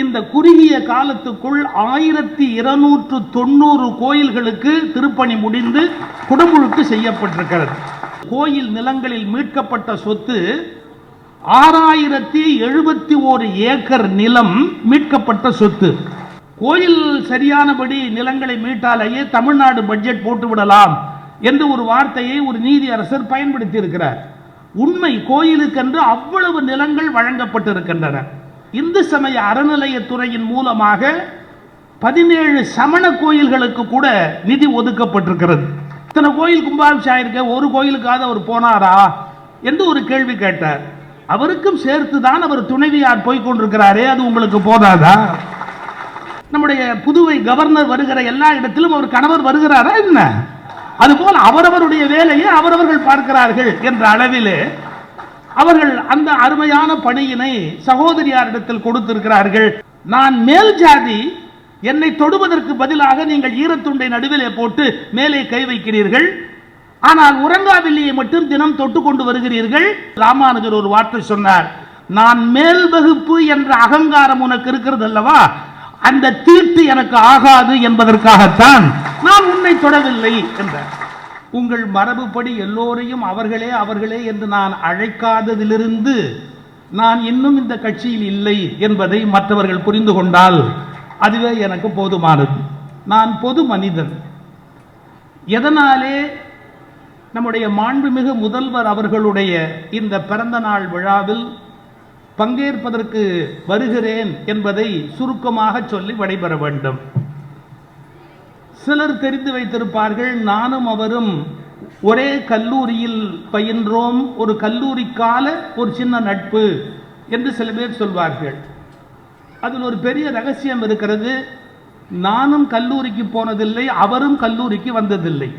இந்த குறுகிய காலத்துக்குள் ஆயிரத்தி இருநூற்று தொண்ணூறு கோயில்களுக்கு திருப்பணி முடிந்து குடமுழுக்கு செய்யப்பட்டிருக்கிறது. கோயில் நிலங்களில் மீட்கப்பட்ட சொத்து ஆறாயிரத்தி எழுபத்தி ஓரு ஏக்கர் நிலம் மீட்கப்பட்ட சொத்து. கோயில் சரியானபடி நிலங்களை மீட்டாலேயே தமிழ்நாடு பட்ஜெட் போட்டுவிடலாம் என்று ஒரு வார்த்தையை ஒரு நீதி அரசர் பயன்படுத்தி இருக்கிறார் உண்மை கோயிலுக்கென்று அவ்வளவு நிலங்கள் வழங்கப்பட்டிருக்கின்றன. இந்து சமய அறநிலையத்துறையின் மூலமாக பதினேழு சமண கோயில்களுக்கு கூட நிதி ஒதுக்கப்பட்டிருக்கிறது. இத்தனை கோயில் கும்பாபிஷேகம் இருக்க ஒரு கோயிலுக்காவது அவர் போனாரா என்று ஒரு கேள்வி கேட்டார். அவருக்கும் சேர்த்து தான் அவர் துணைவியார் போய் கொண்டிருக்கிறாரே அது உங்களுக்கு போதாதா? நம்முடைய புதுவை கவர்னர் வருகிற எல்லா இடத்திலும் அவர் கணவர் வருகிறாரா என்ன? அதுபோல் அவரவருடைய வேலையை அவரவர்கள் பார்க்கிறார்கள் என்ற அளவிலே அவர்கள் அந்த அருமையான பணியினை சகோதரியாரிடத்தில் கொடுத்திருக்கிறார்கள். நான் மேல் ஜாதி என்னை தொடுவதற்கு பதிலாக நீங்கள் ஈரத்துண்டை நடுவிலே போட்டு மேலே கை வைக்கிறீர்கள். ஆனால் உறங்காவில்லியை மட்டும் தினம் தொட்டு கொண்டு வருகிறீர்கள். ராமானுஜர் ஒரு வார்த்தை சொன்னார் நான் மேல் வகுப்பு என்ற அகங்காரம் உனக்கு இருக்கிறது அல்லவா? அந்த தீட்டு எனக்கு ஆகாது என்பதற்காகத்தான் நான் உன்னை தொடவில்லை என்றார். உங்கள் மரபுப்படி எல்லோரையும் அவர்களே அவர்களே என்று நான் அழைக்காததிலிருந்து நான் இன்னும் இந்த கட்சியில் இல்லை என்பதை மற்றவர்கள் புரிந்து கொண்டால் அதுவே எனக்கு போதுமானது. நான் பொது மனிதன். எதனாலே நம்முடைய மாண்புமிகு முதல்வர் அவர்களுடைய இந்த பிறந்த நாள் விழாவில் பங்கேற்பதற்கு வருகிறேன் என்பதை சுருக்கமாக சொல்லி விடைபெற வேண்டும். சிலர் தெரிந்து வைத்திருப்பார்கள் நானும் அவரும் ஒரே கல்லூரியில் பயின்றோம் ஒரு கல்லூரி கால ஒரு சின்ன நட்பு என்று சில பேர் சொல்வார்கள். அதில் ஒரு பெரிய ரகசியம் இருக்கிறது நானும் கல்லூரிக்கு போனதில்லை அவரும் கல்லூரிக்கு வந்ததில்லை.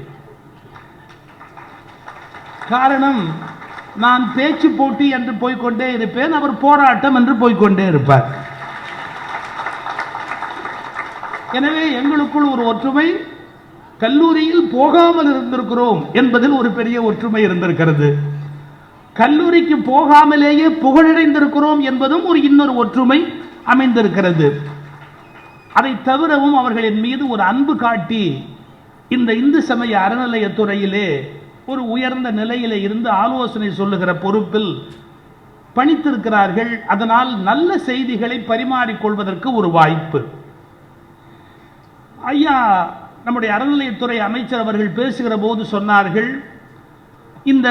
காரணம் நான் பேச்சு போட்டி என்று போய்க்கொண்டே இருப்பேன் அவர் போராட்டம் என்று போய்க்கொண்டே இருப்பார். எனவே எங்களுக்குள் ஒரு ஒற்றுமை கல்லூரியில் போகாமல் இருந்திருக்கிறோம் என்பதில் ஒரு பெரிய ஒற்றுமை இருந்திருக்கிறது. கல்லூரிக்கு போகாமலேயே புகழடைந்திருக்கிறோம் என்பதும் ஒரு இன்னொரு ஒற்றுமை அமைந்திருக்கிறது. அதை தவிரவும் அவர்களின் மீது ஒரு அன்பு காட்டி இந்த இந்து சமய அறநிலையத்துறையிலே ஒரு உயர்ந்த நிலையில இருந்து ஆலோசனை சொல்லுகிற பொறுப்பில் பணித்திருக்கிறார்கள். அதனால் நல்ல செய்திகளை பரிமாறிக்கொள்வதற்கு ஒரு வாய்ப்பு. ஐயா நம்முடைய அறநிலையத்துறை அமைச்சர் அவர்கள் பேசுகிற போது சொன்னார்கள் இந்த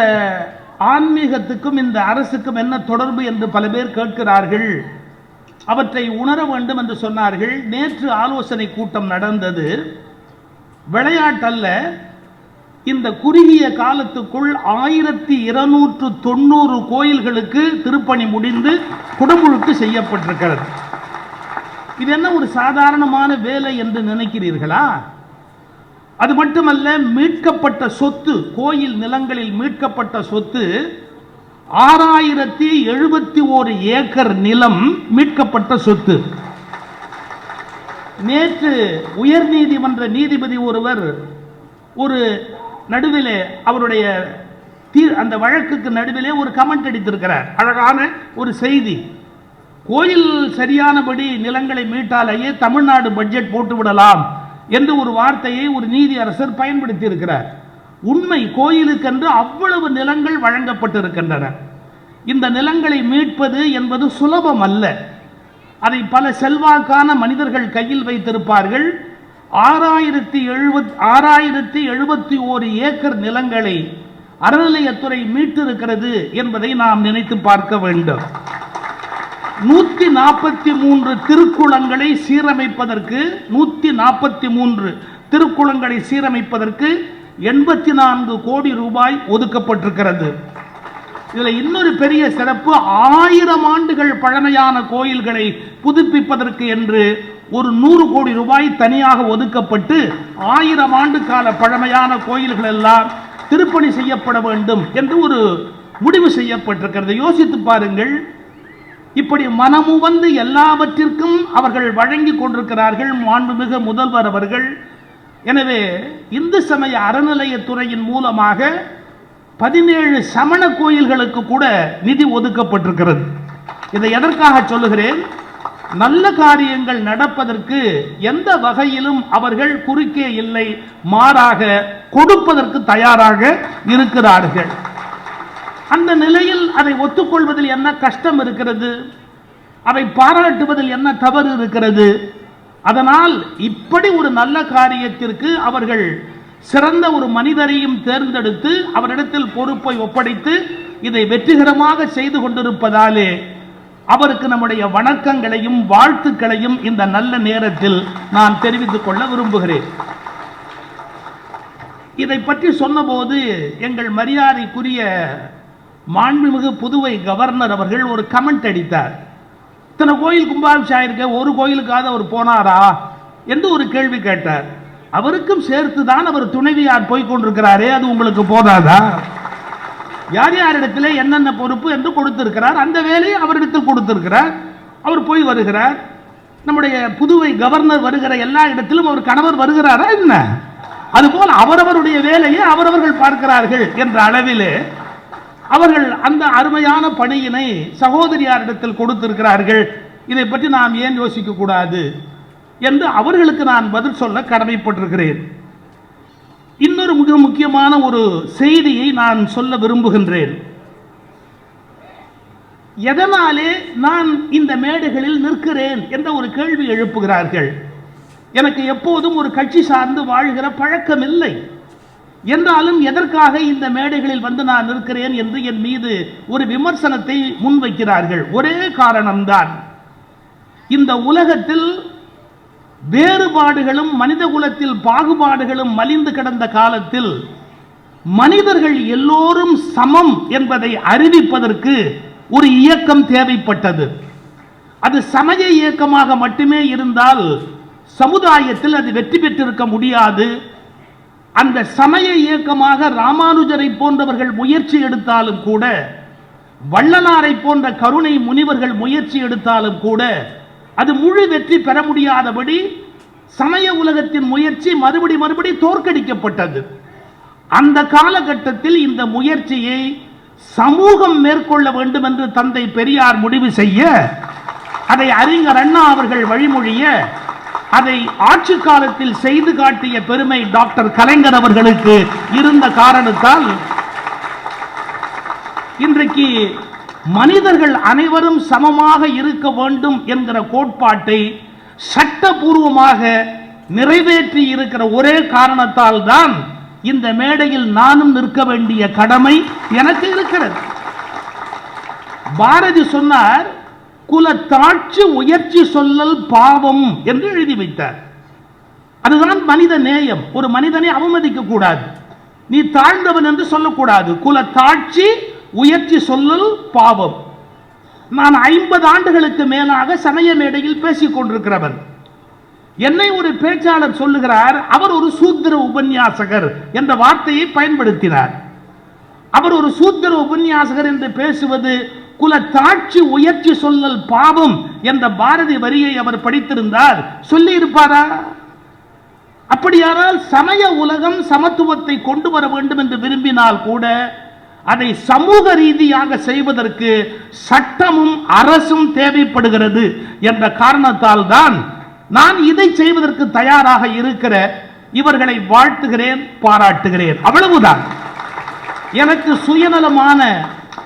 ஆன்மீகத்துக்கும் இந்த அரசுக்கும் என்ன தொடர்பு என்று பல பேர் கேட்கிறார்கள். அவற்றை உணர வேண்டும் என்று சொன்னார்கள். நேற்று ஆலோசனை கூட்டம் நடந்தது. விளையாட்டல்ல இந்த குறுகிய காலத்துக்குள் ஆயிரத்தி இருநூற்று தொண்ணூறு கோயில்களுக்கு திருப்பணி முடிந்து குடமுழுக்கு செய்யப்பட்டிருக்கிறது. இது என்ன ஒரு சாதாரணமான வேலை என்று நினைக்கிறீர்களா? அது மட்டுமல்ல மீட்கப்பட்ட சொத்து கோயில் நிலங்களில் மீட்கப்பட்ட சொத்து ஆறாயிரத்தி எழுபத்தி ஓரு ஏக்கர் நிலம் மீட்கப்பட்ட சொத்து. நேற்று உயர் நீதிமன்ற நீதிபதி ஒருவர் ஒரு நடுவிலே அவருடைய தீர் அந்த வழக்குக்கு நடுவிலே ஒரு கமெண்ட் அடித்திருக்கிறார். அழகான ஒரு செய்தி. கோயில் சரியானபடி நிலங்களை மீட்டாலேயே தமிழ்நாடு பட்ஜெட் போட்டு விடலாம் என்று ஒரு வார்த்தையை ஒரு நீதி அரசர் பயன்படுத்தி இருக்கிறார் உண்மை கோயிலுக்கென்று அவ்வளவு நிலங்கள் வழங்கப்பட்டிருக்கின்றன. இந்த நிலங்களை மீட்பது என்பது சுலபம் அல்ல அதை பல செல்வாக்கான மனிதர்கள் கையில் வைத்திருப்பார்கள். ஆறாயிரத்தி எழுபத் ஆறாயிரத்தி எழுபத்தி ஓரு ஏக்கர் நிலங்களை அறநிலையத்துறை மீட்டிருக்கிறது என்பதை நாம் நினைத்து பார்க்க வேண்டும். நூத்தி நாற்பத்தி மூன்று திருக்குளங்களை சீரமைப்பதற்கு நூத்தி நாற்பத்தி மூன்று திருக்குளங்களை சீரமைப்பதற்கு எண்பத்தி நான்கு கோடி ரூபாய் ஒதுக்கப்பட்டிருக்கிறது. இதுல இன்னொரு பெரிய சிறப்பு ஆயிரம் ஆண்டுகள் பழமையான கோயில்களை புதுப்பிப்பதற்கு என்று ஒரு நூறு கோடி ரூபாய் தனியாக ஒதுக்கப்பட்டு ஆயிரம் ஆண்டு கால பழமையான கோயில்கள் எல்லாம் திருப்பணி செய்யப்பட வேண்டும் என்று ஒரு முடிவு செய்யப்பட்டிருக்கிறது. யோசித்து பாருங்கள் இப்படி மனமு வந்து எல்லாவற்றிற்கும் அவர்கள் வழங்கி கொண்டிருக்கிறார்கள் மாண்புமிகு முதல்வர் அவர்கள். எனவே இந்து சமய அறநிலையத்துறையின் மூலமாக பதினேழு சமண கோயில்களுக்கு கூட நிதி ஒதுக்கப்பட்டிருக்கிறது. இதை எதற்காக சொல்லுகிறேன்? நல்ல காரியங்கள் நடப்பதற்கு எந்த வகையிலும் அவர்கள் குறுக்கே இல்லை மாறாக கொடுப்பதற்கு தயாராக இருக்கிறார்கள். அந்த நிலையில் அதை ஒத்துக்கொள்வதில் என்ன கஷ்டம் இருக்கிறது? அதை பாராட்டுவதில் என்ன தவறு இருக்கிறது? அதனால் இப்படி ஒரு நல்ல காரியத்திற்கு அவர்கள் சிறந்த ஒரு மனிதரையும் தேர்ந்தெடுத்து அவரிடத்தில் பொறுப்பை ஒப்படைத்து இதை வெற்றிகரமாக செய்து கொண்டிருப்பதாலே அவருக்கு நம்முடைய வணக்கங்களையும் வாழ்த்துக்களையும் இந்த நல்ல நேரத்தில் நான் தெரிவித்துக் கொள்ள விரும்புகிறேன். இதை பற்றி சொன்னபோது எங்கள் மரியாதைக்குரிய மாண்புமிகு புதுவை கவர்னர் அவர்கள் ஒரு கமெண்ட் அடித்தார். இத்தனை கோயில் கும்பாபிஷேகம் இருக்க ஒரு கோயிலுக்காவது அவர் போனாரா என்று ஒரு கேள்வி கேட்டார். அவருக்கும் சேர்த்து தான் அவர் துணைவியார் போய் கொண்டிருக்கிறாரே அது உங்களுக்கு போதாதா? யார் யாரிடத்தில் என்னென்ன பொறுப்பு என்று கொடுத்திருக்கிறார். அந்த வேலையை அவரிடத்தில் கொடுத்திருக்கிறார். அவர் போய் வருகிறார். நம்முடைய புதுவை கவர்னர் வருகிற எல்லா இடத்திலும் அவர் கணவர் வருகிறாரா என்ன? அதுபோல் அவரவருடைய வேலையை அவரவர்கள் பார்க்கிறார்கள் என்ற அளவிலே அவர்கள் அந்த அருமையான பணியினை சகோதரியாரிடத்தில் கொடுத்திருக்கிறார்கள். இதை பற்றி நாம் ஏன் யோசிக்க கூடாது? என்று அவர்களுக்கு நான் பதில் சொல்ல கடமைப்பட்டிருக்கிறேன். இன்னொரு மிக முக்கியமான ஒரு செய்தியை நான் சொல்ல விரும்புகின்றேன். எதனாலே நான் இந்த மேடைகளில் நிற்கிறேன் என்ற ஒரு கேள்வி எழுப்புகிறார்கள். எனக்கு எப்போதும் ஒரு கட்சி சார்ந்து வாழ்கிற பழக்கம் இல்லை என்றாலும் எதற்காக இந்த மேடைகளில் வந்து நான் நிற்கிறேன் என்று என் மீது ஒரு விமர்சனத்தை முன்வைக்கிறார்கள்? ஒரே காரணம்தான். இந்த உலகத்தில் வேறுபாடுகளும் மனித குலத்தில் பாகுபாடுகளும் மலிந்து கிடந்த காலத்தில் மனிதர்கள் எல்லோரும் சமம் என்பதை அறிவிப்பதற்கு ஒரு இயக்கம் தேவைப்பட்டது. அது சமய இயக்கமாக மட்டுமே இருந்தால் சமுதாயத்தில் அது வெற்றி பெற்றிருக்க முடியாது. அந்த சமய இயக்கமாக ராமானுஜரை போன்றவர்கள் முயற்சி எடுத்தாலும் கூட வள்ளலாரை போன்ற கருணை முனிவர்கள் முயற்சி எடுத்தாலும் கூட அது முழு வெற்றி பெற முடியாதபடி சமய உலகத்தின் முயற்சி மறுபடி மறுபடி தோற்கடிக்கப்பட்டது. அந்த காலகட்டத்தில் இந்த முயற்சியை சமூகம் மேற்கொள்ள வேண்டும் என்று தந்தை பெரியார் முடிவு செய்ய அதை அறிஞர் அண்ணா அவர்கள் வழிமொழிய அதை ஆட்சி காலத்தில் செய்து காட்டிய பெருமை டாக்டர் கலைஞர் அவர்களுக்கு இருந்த காரணத்தால் இன்றைக்கு மனிதர்கள் அனைவரும் சமமாக இருக்க வேண்டும் என்கிற கோட்பாட்டை சட்டபூர்வமாக நிறைவேற்றி இருக்கிற ஒரே காரணத்தால் தான் இந்த மேடையில் நானும் நிற்க வேண்டிய கடமை எனக்கு இருக்கிறது. பாரதி சொன்னார் குலத்தாட்சி உயர்ச்சி சொல்லல் பாவம் என்று எழுதி வைத்தார். அதுதான் மனித நேயம். ஒரு மனிதனை அவமதிக்க கூடாது நீ தாழ்ந்தவன் என்று சொல்லக்கூடாது. குலத்தாட்சி உயர்ச்சி சொல்லல் பாவம். நான் ஐம்பது ஆண்டுகளுக்கு மேலாக சமய மேடையில் பேசிக் கொண்டிருக்கிறவன். என்னை ஒரு பேச்சாளர் சொல்லுகிறார் அவர் ஒரு சூத்திர உபன்யாசகர் என்ற வார்த்தையை பயன்படுத்தினார். அவர் ஒரு சூத்திர உபன்யாசகர் என்று பேசுவது குலத்தாட்சி உயர்ச்சி சொல்லல் பாவம் என்ற பாரதி வரியை அவர் படித்திருந்தார். சொல்லி இருப்பாரா அப்படியானால் சமய உலகம் சமத்துவத்தை கொண்டு வர வேண்டும் என்று விரும்பினால் கூட அதை சமூக ரீதியாக செய்வதற்கு சட்டமும் அரசும் தேவைப்படுகிறது என்ற காரணத்தால் தான் நான் இதை செய்வதற்கு தயாராக இருக்கிற இவர்களை வாழ்த்துகிறேன் பாராட்டுகிறேன். அவ்வளவுதான். எனக்கு சுயநலமான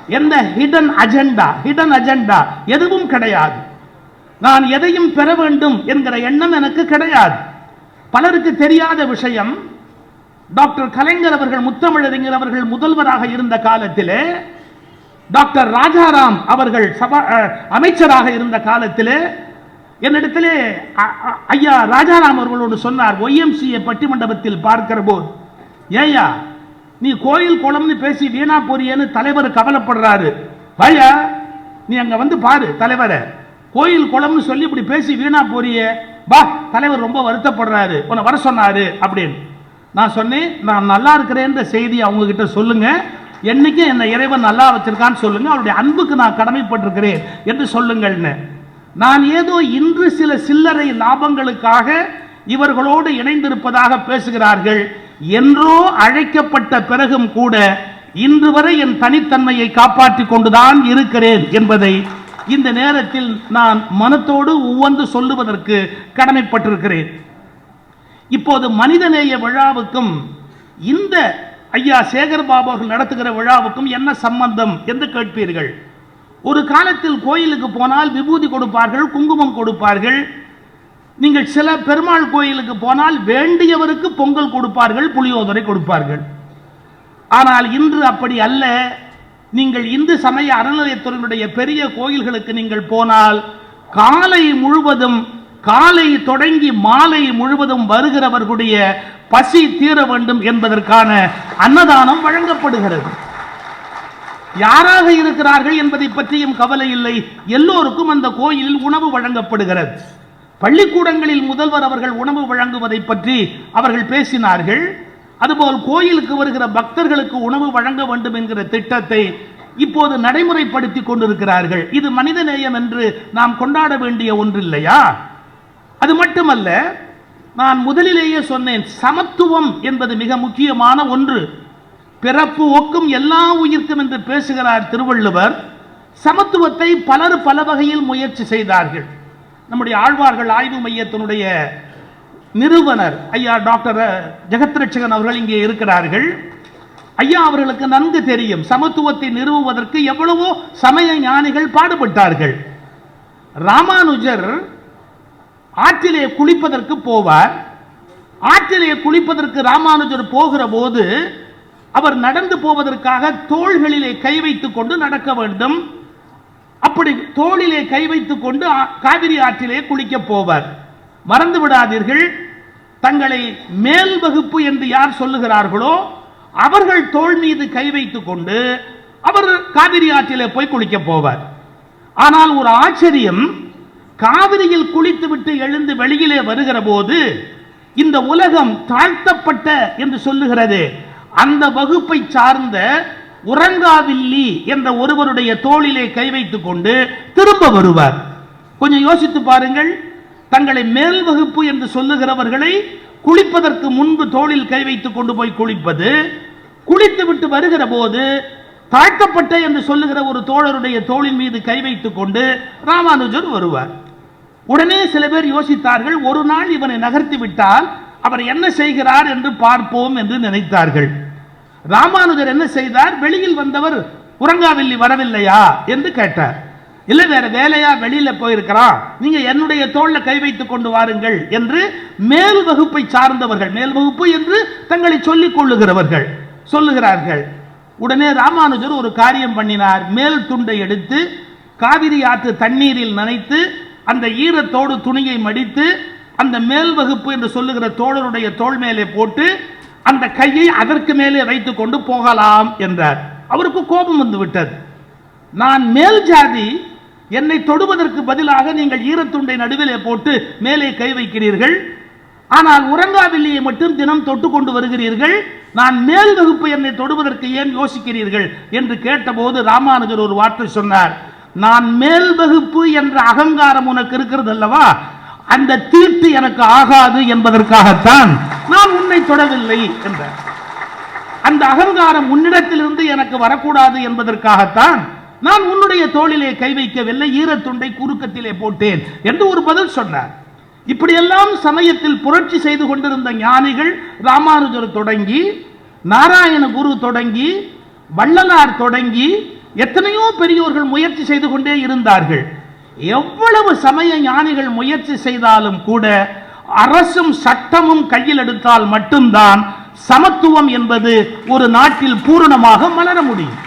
எந்த ஹிடன் அஜெண்டா ஹிடன் அஜெண்டா எதுவும் கிடையாது. நான் எதையும் பெற வேண்டும் என்கிற எண்ணம் எனக்கு கிடையாது. பலருக்கு தெரியாத விஷயம் டாக்டர் கலைஞர் அவர்கள் முத்தமிழறிஞர் அவர்கள் முதல்வராக இருந்த காலத்திலே டாக்டர் ராஜாராம் அவர்கள் சபா அஹ், அமைச்சராக இருந்த காலத்திலே என்னிடத்திலே அ- அ- ஐயா ராஜாராம் அவர்களோடு சொன்னார் ஒய்எம்சிஏ பட்டிமண்டபத்தில் பார்க்கிற போது ஏய்யா நீ கோயில் குளம்னு பேசி வீணா போறியேன்னு தலைவர் கவலைப்படுறாரு. பய நீ அங்க வந்து பாரு தலைவரை. கோயில் குளம்னு சொல்லி இப்படி பேசி வீணா போறியே. வா தலைவர் ரொம்ப வருத்தப்படுறாரு. உன்னை வர சொன்னாரு அப்படின்னு. நான் சொன்னேன் நான் நல்லா இருக்கிறேன்ற செய்தி அவங்க கிட்ட சொல்லுங்க. என்னைக்கும் என்னை இறைவன் நல்லா வச்சிருக்கான்னு சொல்லுங்க. அவருடைய அன்புக்கு நான் கடமைப்பட்டிருக்கிறேன் என்று சொல்லுங்கள்னு. நான் ஏதோ இன்று சில சில்லறை லாபங்களுக்காக இவர்களோடு இணைந்திருப்பதாக பேசுகிறார்கள். என்றோ அழைக்கப்பட்ட பிறகும் கூட இன்று வரை என் தனித்தன்மையை காப்பாற்றிக் கொண்டுதான் இருக்கிறேன் என்பதை இந்த நேரத்தில் நான் மனத்தோடு உவந்து சொல்லுவதற்கு கடமைப்பட்டிருக்கிறேன். இப்போது மனிதநேய விழாவுக்கும் இந்த ஐயா சேகர் பாபு அவர்கள் நடத்துகிற விழாவுக்கும் என்ன சம்பந்தம் என்று கேட்பீர்கள். ஒரு காலத்தில் கோயிலுக்கு போனால் விபூதி கொடுப்பார்கள் குங்குமம் கொடுப்பார்கள் நீங்கள் சில பெருமாள் கோயிலுக்கு போனால் வேண்டியவருக்கு பொங்கல் கொடுப்பார்கள் புளியோதரை கொடுப்பார்கள். ஆனால் இன்று அப்படி அல்ல. நீங்கள் இந்து சமய அறநிலையத்துறையினுடைய பெரிய கோயில்களுக்கு நீங்கள் போனால் காலை முழுவதும் காலை தொடங்கி மாலை முழுவதும் வருகிறவர்களுடைய பசி தீர வேண்டும் என்பதற்கான அன்னதானம் வழங்கப்படுகிறது. யாராக இருக்கிறார்கள் என்பதை பற்றியும் கவலை இல்லை. எல்லோருக்கும் அந்த கோயிலில் உணவு வழங்கப்படுகிறது. பள்ளிக்கூடங்களில் முதல்வர் அவர்கள் உணவு வழங்குவதை பற்றி அவர்கள் பேசினார்கள். அதுபோல் கோயிலுக்கு வருகிற பக்தர்களுக்கு உணவு வழங்க வேண்டும் என்கிற திட்டத்தை இப்போது நடைமுறைப்படுத்தி கொண்டிருக்கிறார்கள். இது மனிதநேயம் என்று நாம் கொண்டாட வேண்டிய ஒன்று இல்லையா அது மட்டுமல்ல நான் முதலிலேயே சொன்னேன் சமத்துவம் என்பது மிக முக்கியமான ஒன்று. பிறப்பு ஒக்கும் எல்லா உயிர்க்கும் என்று பேசுகிறார் திருவள்ளுவர். சமத்துவத்தை பலர் பல வகையில் முயற்சி செய்தார்கள். நம்முடைய ஆழ்வார்கள் ஆய்வு மையத்தினுடைய நிறுவனர் ஐயா டாக்டர் ஜெகத்ரட்சகன் அவர்கள் இங்கே இருக்கிறார்கள். ஐயா அவர்களுக்கு நன்கு தெரியும் சமத்துவத்தை நிறுவுவதற்கு எவ்வளவோ சமய ஞானிகள் பாடுபட்டார்கள். ராமானுஜர் ஆற்றிலே குளிப்பதற்கு போவார். ஆற்றிலே குளிப்பதற்கு ராமானுஜர் போகிற போது அவர் நடந்து போவதற்காக தோள்களிலே கை வைத்துக் கொண்டு நடக்க வேண்டும். அப்படி தோளிலே கை வைத்துக் கொண்டு காவிரி ஆற்றிலே குளிக்க போவார். மறந்து விடாதீர்கள். தங்களை மேல் வகுப்பு என்று யார் சொல்லுகிறார்களோ அவர்கள் தோள் மீது கை வைத்துக் கொண்டு அவர் காவிரி ஆற்றிலே போய் குளிக்க போவார். ஆனால் ஒரு ஆச்சரியம் காவிரியில் குளித்துவிட்டு எழுந்து வெளியிலே வருகிற போது இந்த உலகம் தாழ்த்தப்பட்ட என்று சொல்லுகிறது. அந்த வகுப்பை சார்ந்த உறங்காவில்லி என்ற ஒருவருடைய தோளிலே கை வைத்துக் கொண்டு திரும்ப வருவார். கொஞ்சம் யோசித்து பாருங்கள். தங்களை மேல் வகுப்பு என்று சொல்லுகிறவர்களை குளிப்பதற்கு முன்பு தோளில் கை வைத்துக் கொண்டு போய் குளிப்பது குளித்து விட்டு வருகிற போது தாழ்த்தப்பட்ட என்று சொல்லுகிற ஒரு தோழருடைய தோளின் மீது கை வைத்துக் கொண்டு ராமானுஜர் வருவார். உடனே சில பேர் யோசித்தார்கள் ஒரு நாள் இவனை நகர்த்தி விட்டால் அவர் என்ன செய்கிறார் என்று பார்ப்போம் என்று நினைத்தார்கள். ராமானுஜர் என்ன செய்தார்? வெளியில் வந்தவர் உறங்காவில்லி வரவில்லையா? என்று கேட்டார். இல்லை வேற வேலையா? வெளியில போயிருக்கிறான். நீங்க என்னுடைய தோல்ல கை வைத்துக் கொண்டு வாருங்கள் என்று மேல் வகுப்பை சார்ந்தவர்கள் மேல் வகுப்பு என்று தங்களை சொல்லிக் கொள்ளுகிறவர்கள் சொல்லுகிறார்கள். உடனே ராமானுஜர் ஒரு காரியம் பண்ணினார். மேல் துண்டை எடுத்து காவிரி ஆற்று தண்ணீரில் நனைத்து அந்த ஈரத்தோடு துணியை மடித்து அந்த மேல் வகுப்பு என்று சொல்லுகிற தோழருடைய தோள் மேலே போட்டு அந்த கையை அதற்கு மேலே வைத்து கொண்டு போகலாம் என்றார். அவருக்கு கோபம் வந்து விட்டது. நான் மேல் ஜாதி என்னை தொடுவதற்கு பதிலாக நீங்கள் ஈரத்துண்டை நடுவிலே போட்டு மேலே கை வைக்கிறீர்கள். ஆனால் உறங்காவில்லியை மட்டும் தினம் தொட்டு கொண்டு வருகிறீர்கள். நான் மேல் வகுப்பு என்னை தொடுவதற்கு ஏன் யோசிக்கிறீர்கள் என்று கேட்டபோது ராமானுஜர் ஒரு வார்த்தை சொன்னார். நான் மேல் வகுப்பு என்ற அகங்காரம் உனக்கு இருக்கிறது அல்லவா அந்த தீட்டு எனக்கு ஆகாது என்பதற்காகத்தான் நான் உன்னை தொடவில்லை என்றார். அந்த அகங்காரம் உன்னிடத்திலிருந்து எனக்கு வரக்கூடாது என்பதற்காகத்தான் நான் உன்னுடைய தோளிலே கை வைக்கவில்லை ஈரத்துண்டை குறுக்கத்திலே போட்டேன் என்று ஒரு பதில் சொன்னார். இப்படியெல்லாம் சமயத்தில் புரட்சி செய்து கொண்டிருந்த ஞானிகள் ராமானுஜர் தொடங்கி நாராயண குரு தொடங்கி வள்ளலார் தொடங்கி எத்தனையோ பெரியோர்கள் முயற்சி செய்து கொண்டே இருந்தார்கள். எவ்வளவு சமய ஞானிகள் முயற்சி செய்தாலும் கூட அரசும் சட்டமும் கையில் எடுத்தால் மட்டும்தான் சமத்துவம் என்பது ஒரு நாட்டில் பூரணமாக மலர முடியும்.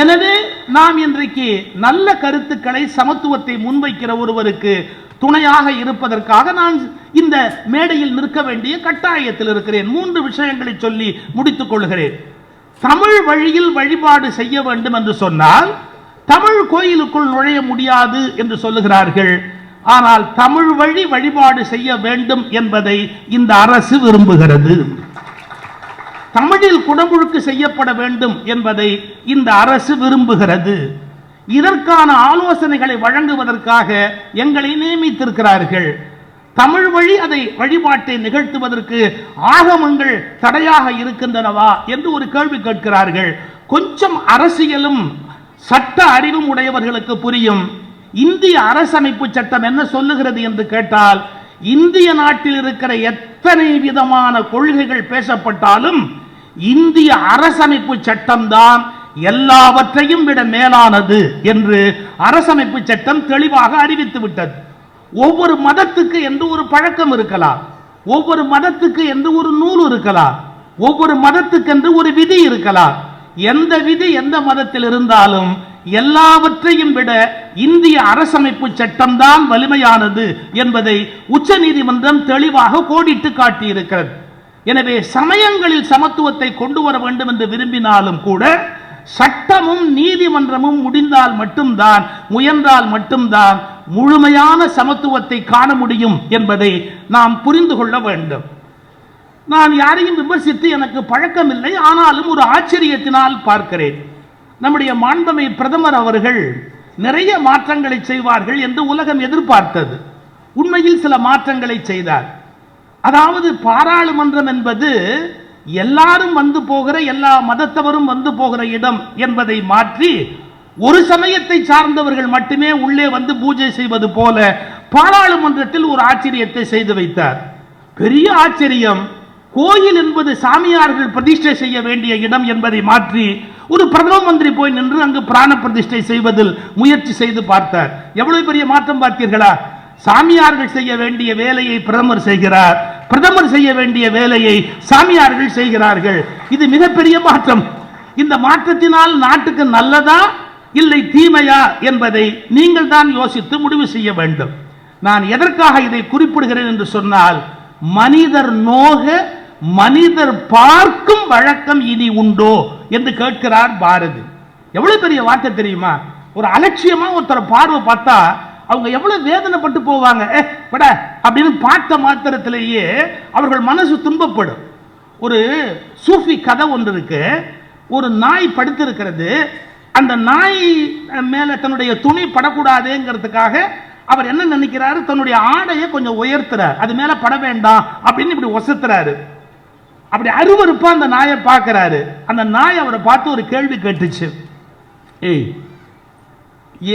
எனவே நாம் இன்றைக்கு நல்ல கருத்துக்களை சமத்துவத்தை முன்வைக்கிற ஒருவருக்கு துணையாக இருப்பதற்காக நான் இந்த மேடையில் நிற்க வேண்டிய கட்டாயத்தில் இருக்கிறேன். மூன்று விஷயங்களை சொல்லி முடித்துக் கொள்கிறேன். தமிழ் வழியில் வழிபாடு செய்ய வேண்டும் என்று சொன்னால் தமிழ் கோயிலுக்குள் நுழைய முடியாது என்று சொல்லுகிறார்கள். ஆனால் தமிழ் வழி வழிபாடு செய்ய வேண்டும் என்பதை இந்த அரசு விரும்புகிறது. தமிழில் குடமுழுக்கு செய்யப்பட வேண்டும் என்பதை இந்த அரசு விரும்புகிறது. இதற்கான ஆலோசனைகளை வழங்குவதற்காக எங்களை நியமித்திருக்கிறார்கள். தமிழ் வழி அதை வழிபாட்டை நிகழ்த்துவதற்கு ஆகமங்கள் தடையாக இருக்கின்றனவா என்று ஒரு கேள்வி கேட்கிறார்கள். கொஞ்சம் அரசியலும் சட்ட அறிவும் உடையவர்களுக்கு புரியும். இந்திய அரசமைப்பு சட்டம் என்ன சொல்லுகிறது என்று கேட்டால் இந்திய நாட்டில் இருக்கிற எத்தனை விதமான கொள்கைகள் பேசப்பட்டாலும் இந்திய அரசமைப்பு சட்டம்தான் எல்லாவற்றையும் விட மேலானது என்று அரசமைப்பு சட்டம் தெளிவாக அறிவித்து விட்டது. ஒவ்வொரு மதத்துக்கு என்று ஒரு பழக்கம் இருக்கலாம். ஒவ்வொரு மதத்துக்கு என்று ஒரு நூல் இருக்கலாம். ஒவ்வொரு மதத்துக்கு என்று ஒரு விதி இருக்கலாம். எந்த விதி எந்த மதத்தில் இருந்தாலும் எல்லாவற்றையும் விட இந்திய அரசமைப்பு சட்டம்தான் வலிமையானது என்பதை உச்ச நீதிமன்றம் தெளிவாக கோடிட்டு காட்டியிருக்கிறது. எனவே சமயங்களில் சமத்துவத்தை கொண்டு வர வேண்டும் என்று விரும்பினாலும் கூட சட்டமும் நீதிமன்றமும் முடிந்தால் மட்டும்தான் முயன்றால் மட்டும்தான் முழுமையான சமத்துவத்தை காண முடியும் என்பதை நாம் புரிந்து கொள்ள வேண்டும். நான் யாரையும் விமர்சித்து எனக்கு பழக்கமில்லை ஆனாலும் ஒரு ஆச்சரியத்தினால் பார்க்கிறேன். நம்முடைய மாண்பமை பிரதமர் அவர்கள் நிறைய மாற்றங்களை செய்வார்கள் என்று உலகம் எதிர்பார்த்தது. உண்மையில் சில மாற்றங்களை செய்தார். அதாவது பாராளுமன்றம் என்பது எல்லாரும் வந்து போகிற எல்லா மதத்தவரும் வந்து போகிற இடம் என்பதை மாற்றி ஒரு சமயத்தை சார்ந்தவர்கள் மட்டுமே உள்ளே வந்து பூஜை செய்வது போல பாராளுமன்றத்தில் ஒரு ஆச்சரியத்தை செய்து வைத்தார். பெரிய ஆச்சரியம். கோயில் என்பது சாமியார்கள் பிரதிஷ்டை செய்ய வேண்டிய இடம் என்பதை மாற்றி ஒரு பிரதம மந்திரி போய் நின்று அங்கு பிராண பிரதிஷ்டை செய்வதில் முயற்சி செய்து பார்த்தார். எவ்வளவு பெரிய மாற்றம் பார்த்தீர்களா? சாமியார்கள் செய்ய வேண்டிய வேலையை பிரதமர் செய்கிறார். பிரதமர் செய்ய வேண்டிய வேலையை சாமியார்கள் செய்கிறார்கள். இது மிகப்பெரிய மாற்றம். இந்த மாற்றத்தினால் நாட்டுக்கு நல்லதா இல்லை தீமையா என்பதை நீங்கள் தான் யோசித்து முடிவு செய்ய வேண்டும். நான் எதற்காக இதை குறிப்பிடுகிறேன் என்று சொன்னால் மனிதர் நோக மனிதர் பார்க்கும் வழக்கம் இனி உண்டோ என்று கேட்கிறார் பாரதி. எவ்வளவு பெரிய வார்த்தை தெரியுமா? ஒரு அலட்சியமா ஒருத்தரை பார்வை பார்த்தா அவங்க எவ்வளவு வேதனைப்பட்டு போவாங்க. ஏ விட அப்படின்னு பார்த்த மாத்திரத்திலேயே அவர்கள் மனசு துன்பப்படும். ஒரு சூஃபி கதை ஒன்று இருக்கு. ஒரு நாய் படுத்திருக்கிறது. அந்த நாய் மேல தன்னுடைய துணி படக்கூடாதுங்கிறதுக்காக அவர் என்ன நினைக்கிறாரு? தன்னுடைய ஆடையை கொஞ்சம் உயர்த்துறார். அது மேல பட வேண்டாம் அப்படின்னு இப்படி ஒசத்துறாரு. அப்படி அருவருப்பா அந்த நாயை பார்க்குறாரு. அந்த நாய் அவரை பார்த்து ஒரு கேள்வி கேட்டுச்சு. ஏய்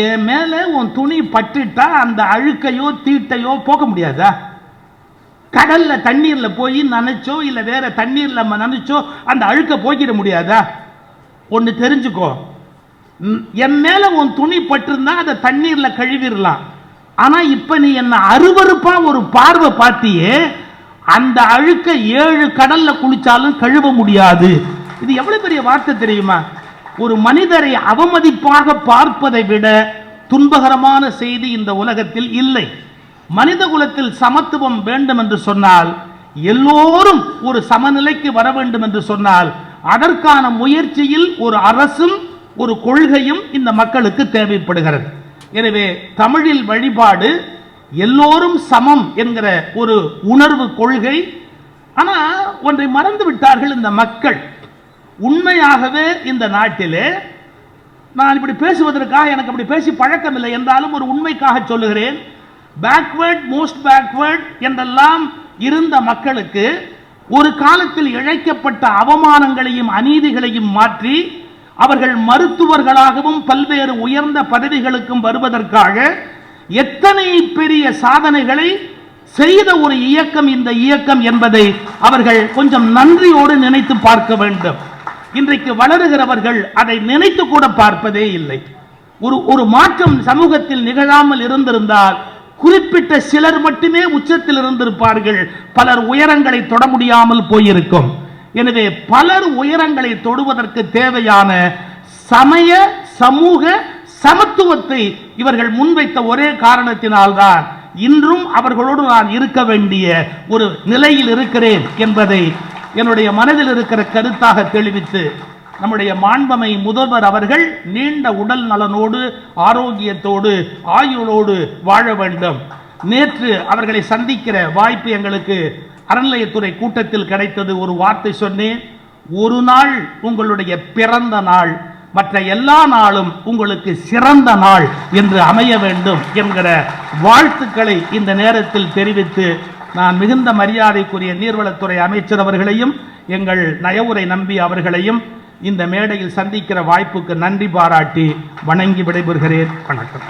என் மேல உன் துணி பட்டுட்டா அந்த அழுக்கையோ தீட்டையோ போக முடியாதா? கடல்ல தண்ணீர்ல போய் நினைச்சோ இல்ல வேற தண்ணீர்ல நம்ம நனைச்சோ அந்த அழுக்க போக்கிட முடியாதா? ஒன்னு தெரிஞ்சுக்கோ. என் மேல உன் துணி பட்டிருந்தா அதை தண்ணீர்ல கழுவிடலாம். ஆனா இப்ப நீ என்ன அருவருப்பா ஒரு பார்வை பார்த்தியே அந்த அழுக்க ஏழு கடல்ல குளிச்சாலும் கழுவ முடியாது. இது எவ்வளவு பெரிய வார்த்தை தெரியுமா? ஒரு மனிதரை அவமதிப்பாக பார்ப்பதை விட துன்பகரமான செய்தி இந்த உலகத்தில் இல்லை. மனித குலத்தில் சமத்துவம் வேண்டும் என்று சொன்னால் எல்லோரும் ஒரு சமநிலைக்கு வர வேண்டும் என்று சொன்னால் அதற்கான முயற்சியில் ஒரு அரசும் ஒரு கொள்கையும் இந்த மக்களுக்கு தேவைப்படுகிறது. எனவே தமிழில் வழிபாடு எல்லோரும் சமம் என்கிற ஒரு உணர்வு கொள்கை. ஆனா ஒன்றை மறந்து விட்டார்கள் இந்த மக்கள். உண்மையாகவே இந்த நாட்டிலே நான் இப்படி பேசுவதற்காக எனக்கு அப்படி பேசி பழக்கம் இல்லை என்றாலும் ஒரு உண்மைக்காக சொல்லுகிறேன். பேக்வேர்ட் மோஸ்ட் பேக்வேர்ட் என்றெல்லாம் இருந்த மக்களுக்கு ஒரு காலத்தில் இழைக்கப்பட்ட அவமானங்களையும் அநீதிகளையும் மாற்றி அவர்கள் மருத்துவர்களாகவும் பல்வேறு உயர்ந்த பதவிகளுக்கும் வருவதற்காக எத்தனை பெரிய சாதனைகளை செய்த ஒரு இயக்கம் இந்த இயக்கம் என்பதை அவர்கள் கொஞ்சம் நன்றியோடு நினைத்து பார்க்க வேண்டும். இன்றைக்கு வளருகிறவர்கள் அதை நினைத்து கூட பார்ப்பதே இல்லை. ஒரு ஒரு மாற்றம் சமூகத்தில் நிகழாமல் இருந்திருந்தால் குறிப்பிட்ட சிலர் மட்டுமே உச்சத்தில் இருந்திருப்பார்கள். பலர் உயரங்களை தொட முடியாமல் போயிருக்கும். எனவே பலர் உயரங்களை தொடுவதற்கு தேவையான சமய சமூக சமத்துவத்தை இவர்கள் முன்வைத்த ஒரே காரணத்தினால்தான் இன்றும் அவர்களோடு நான் இருக்க வேண்டிய ஒரு நிலையில் இருக்கிறேன் என்பதை என்னுடைய மனதில் இருக்கிற கருத்தாக தெளிவித்து நம்முடைய மாண்பமை முதல்வர் அவர்கள் நீண்ட உடல் நலனோடு ஆரோக்கியத்தோடு ஆயுளோடு வாழ வேண்டும். நேற்று அவர்களை சந்திக்கிற வாய்ப்பு எங்களுக்கு அறநிலையத்துறை கூட்டத்தில் கிடைத்தது ஒரு வார்த்தை சொன்னேன். ஒரு நாள் உங்களுடைய பிறந்த நாள். மற்ற எல்லா நாளும் உங்களுக்கு சிறந்த நாள் என்று அமைய வேண்டும் என்கிற வாழ்த்துக்களை இந்த நேரத்தில் தெரிவித்து நான் மிகுந்த மரியாதைக்குரிய நீர்வளத்துறை அமைச்சர் அவர்களையும் எங்கள் நயவுரை நம்பி அவர்களையும் இந்த மேடையில் சந்திக்கிற வாய்ப்புக்கு நன்றி பாராட்டி வணங்கி விடைபெறுகிறேன். வணக்கம்.